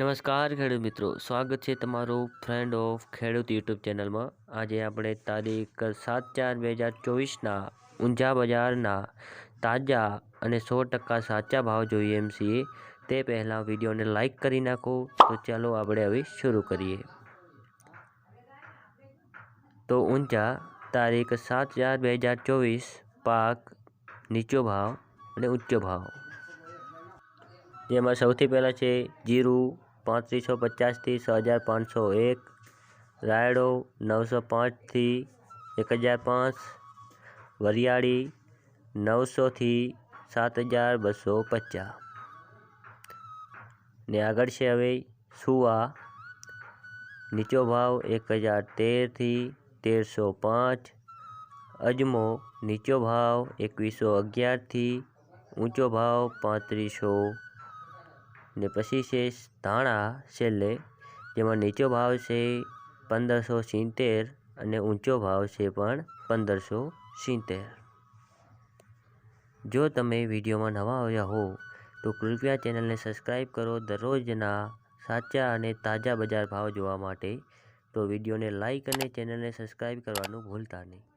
નમસ્કાર ખેડૂત મિત્રો, સ્વાગત છે તમારું ફ્રેન્ડ ઓફ ખેડૂત યુટ્યુબ ચેનલમાં. આજે આપણે તારીખ સાત ચાર બે હજાર ચોવીસના ઊંઝા બજારના તાજા અને સો ટકા સાચા ભાવ જોઈએ એમ છીએ. તે પહેલાં વિડીયોને લાઈક કરી નાખો. તો ચાલો આપણે હવે શરૂ કરીએ. તો ઊંઝા તારીખ સાત ચાર બે હજાર ચોવીસ, પાક નીચો ભાવ અને ઊંચો ભાવ. જેમાં સૌથી પહેલાં છે જીરું પાંત્રીસો પચાસથી છ હજાર પાંચસો એક, રાયડો નવસો પાંચથી એક હજાર પાંચ, વરિયાળી નવસોથી સાત હજાર બસો પચાસ. ને આગળ છે હવે સુવા. નીચો ભાવ એક હજાર તેરથી તેરસો પાંચ. અજમો નીચો ભાવ એકવીસો અગિયારથી ઊંચો ભાવ પાંત્રીસો ને પછી છે ધાણા છેલ્લે, જેમાં નીચો ભાવ છે પંદરસો સિત્તેર અને ઊંચો ભાવ છે પણ પંદરસો સિત્તેર. જો તમે વિડીયોમાં નવા આવ્યા હો, તો કૃપયા ચેનલને સબસ્ક્રાઈબ કરો દરરોજના સાચા અને તાજા બજાર ભાવ જોવા માટે, તો વિડીયોને લાઈક અને ચેનલને સબસ્ક્રાઈબ કરવાનું ભૂલતા નહીં.